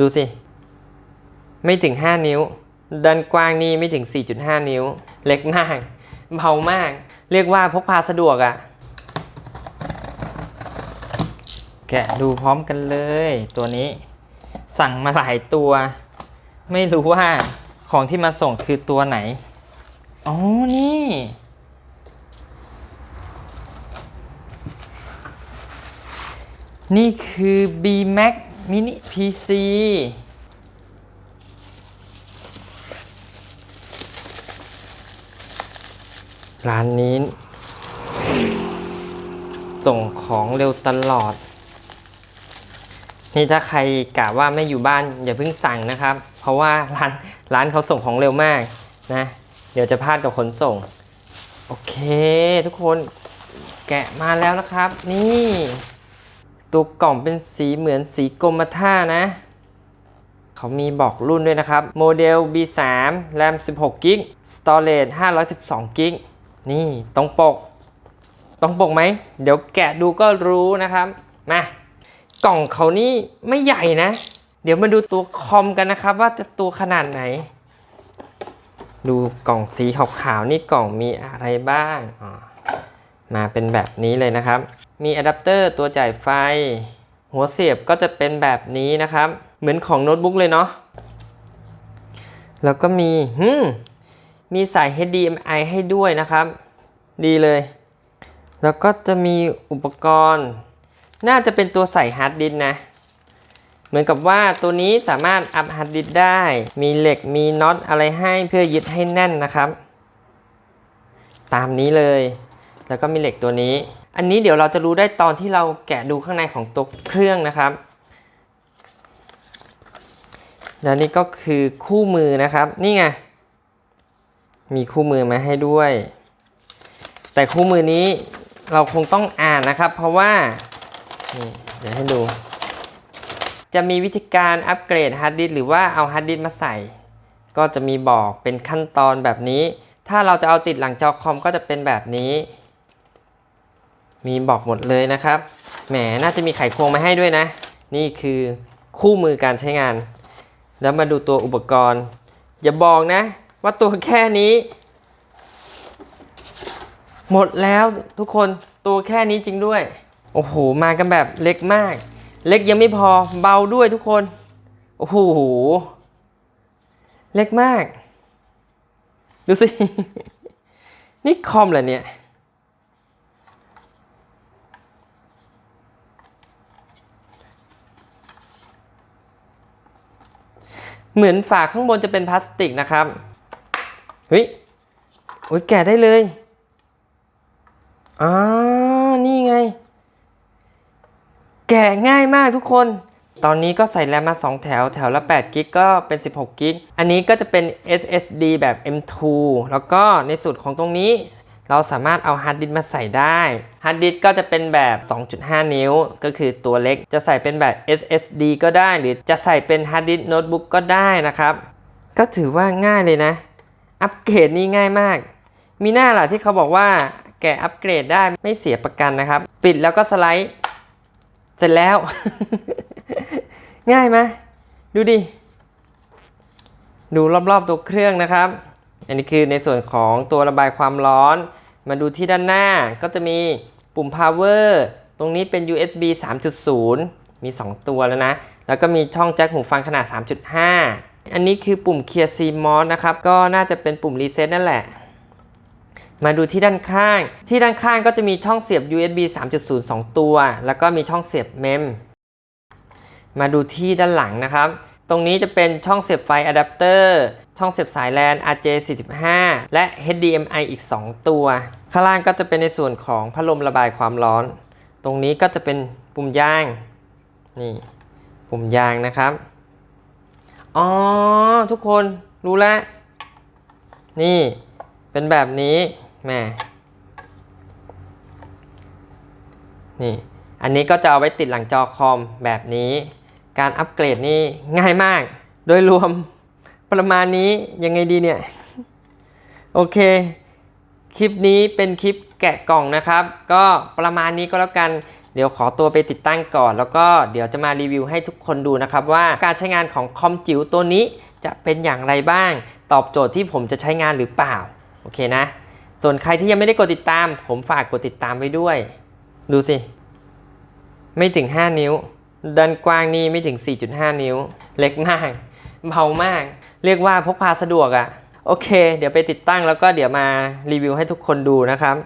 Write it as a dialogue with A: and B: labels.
A: ดูสิ ไม่ถึง 5 นิ้ว ด้านกว้างนี่ไม่ถึง 4.5 นิ้ว เล็กมากเบามาก เรียกว่าพกพาสะดวกอะ่ะ แกะดูพร้อมกันเลยตัวนี้ สั่งมาหลายตัว ไม่รู้ว่าของที่มาส่งคือตัวไหน อ๋อ นี่ นี่คือ B Max Mini PC ร้านนี้ ส่งของเร็วตลอด นี่ถ้าใครกะว่าไม่อยู่บ้าน อย่าเพิ่งสั่งนะครับ เพราะว่าร้านร้านเขาส่งของเร็วมากนะ เดี๋ยวจะพลาดกับขนส่ง โอเค ทุกคนแกะมาแล้วนะครับ นี่ ตัวกล่องเป็นสีเหมือนสีกรมท่านะ เขามีบอกรุ่นด้วยนะครับ โมเดล B3 RAM 16 g b Storage 512 g b นี่ตรงปก ตรงปกไหม เดี๋ยวแกะดูก็รู้นะครับ มากล่องเขานี่ไม่ใหญ่นะ เดี๋ยวมาดูตัวคอมกันนะครับ ว่าจะตัวขนาดไหน ดูกล่องสีขาวๆนี่กล่องมีอะไรบ้าง มาเป็นแบบนี้เลยนะครับ มีอะแดปเตอร์ตัวจ่ายไฟ หัวเสียบก็จะเป็นแบบนี้นะครับ เหมือนของโน้ตบุ๊กเลยเนาะแล้วก็มีมีสาย HDMI ให้ด้วยนะครับ ดีเลย แล้วก็จะมีอุปกรณ์ น่าจะเป็นตัวใส่ฮาร์ดดิสนะ เหมือนกับว่าตัวนี้สามารถอัพฮาร์ดดิสได้ มีเหล็กมีน็อตอะไรให้เพื่อยึดให้แน่นนะครับ ตามนี้เลย แล้วก็มีเหล็กตัวนี้ อันนี้เดี๋ยวเราจะรู้ได้ตอนที่เราแกะดูข้างในของตัวเครื่องนะครับ แล้วนี่ก็คือคู่มือนะครับ นี่ไง มีคู่มือมาให้ด้วย แต่คู่มือนี้เราคงต้องอ่านนะครับ เพราะว่า นี่เดี๋ยวให้ดู จะมีวิธีการอัปเกรดฮาร์ดดิสก์หรือว่าเอาฮาร์ดดิสก์มาใส่ ก็จะมีบอกเป็นขั้นตอนแบบนี้ ถ้าเราจะเอาติดหลังจอคอมก็จะเป็นแบบนี้ มีบอกหมดเลยนะครับ แหมน่าจะมีไขควงมาให้ด้วยนะ นี่คือคู่มือการใช้งาน แล้วมาดูตัวอุปกรณ์ อย่าบอกนะ ว่าตัวแค่นี้ หมดแล้วทุกคนตัวแค่นี้จริงด้วย โอ้โห มากันแบบเล็กมาก เล็กยังไม่พอเบาด้วยทุกคน โอ้โห เล็กมาก ดูสิ นี่คอมเหรอเนี่ย เหมือนฝาข้างบนจะเป็นพลาสติกนะครับเฮ้ยโอ้ยแกะได้เลยอ่านี่ไง แกะง่ายมากทุกคน ตอนนี้ก็ใส่แรมมา 2 แถวแถวละ8กิกก็เป็น 16กิกอันนี้ก็จะเป็น SSD แบบ M2 แล้วก็ในส่วนของตรงนี้ เราสามารถเอาฮาร์ดดิสก์มาใส่ได้ฮาร์ดดิสก์ก็จะเป็นแบบ 2.5 นิ้ว ก็คือตัวเล็ก จะใส่เป็นแบบ SSD ก็ได้ หรือจะใส่เป็นฮาร์ดดิสก์โน้ตบุ๊กก็ได้นะครับ ก็ถือว่าง่ายเลยนะ อัปเกรดนี่ง่ายมาก มีหน้าล่ะที่เขาบอกว่าแกอัปเกรดได้ไม่เสียประกันนะครับ ปิดแล้วก็สไลด์ เสร็จแล้ว ง่ายไหมดูดิ ดูรอบๆตัวเครื่องนะครับ อันนี้คือในส่วนของตัวระบายความร้อน มาดูที่ด้านหน้าก็จะมีปุ่ม power ตรงนี้เป็น USB 3.0 มี 2 ตัวแล้วนะ แล้วก็มีช่องแจ็คหูฟังขนาด 3.5 อันนี้คือปุ่ม Clear CMOS นะครับ ก็น่าจะเป็นปุ่ม reset นั่นแหละ มาดูที่ด้านข้าง ที่ด้านข้างก็จะมีช่องเสียบ USB 3.0 2 ตัว แล้วก็มีช่องเสียบ MEM มาดูที่ด้านหลังนะครับ ตรงนี้จะเป็นช่องเสียบไฟอะแดปเตอร์ ช่องเสียบสาย LAN RJ45 และ HDMI อีก 2 ตัว ข้างล่างก็จะเป็นในส่วนของพัดลมระบายความร้อน ตรงนี้ก็จะเป็นปุ่มย่าง นี่ ปุ่มยางนะครับ อ๋อ ทุกคนรู้แล้ว นี่เป็นแบบนี้แม่นี่ อันนี้ก็จะเอาไว้ติดหลังจอคอมแบบนี้ การอัปเกรดนี่ง่ายมาก โดยรวม ประมาณนี้ยังไงดีเนี่ย โอเค คลิปนี้เป็นคลิปแกะกล่องนะครับ ก็ประมาณนี้ก็แล้วกันเดี๋ยวขอตัวไปติดตั้งก่อน แล้วก็เดี๋ยวจะมารีวิวให้ทุกคนดูนะครับ ว่าการใช้งานของคอมจิ๋วตัวนี้จะเป็นอย่างไรบ้าง ตอบโจทย์ที่ผมจะใช้งานหรือเปล่า โอเคนะ ส่วนใครที่ยังไม่ได้กดติดตาม ผมฝากกดติดตามไว้ด้วย ดูสิ ไม่ถึง 5 นิ้ว ด้านกว้างนี่ไม่ถึง 4.5 นิ้ว เล็กมาก เบามาก เรียกว่าพกพาสะดวกอะ่ะ โอเค เดี๋ยวไปติดตั้งแล้วก็เดี๋ยวมารีวิวให้ทุกคนดูนะครับ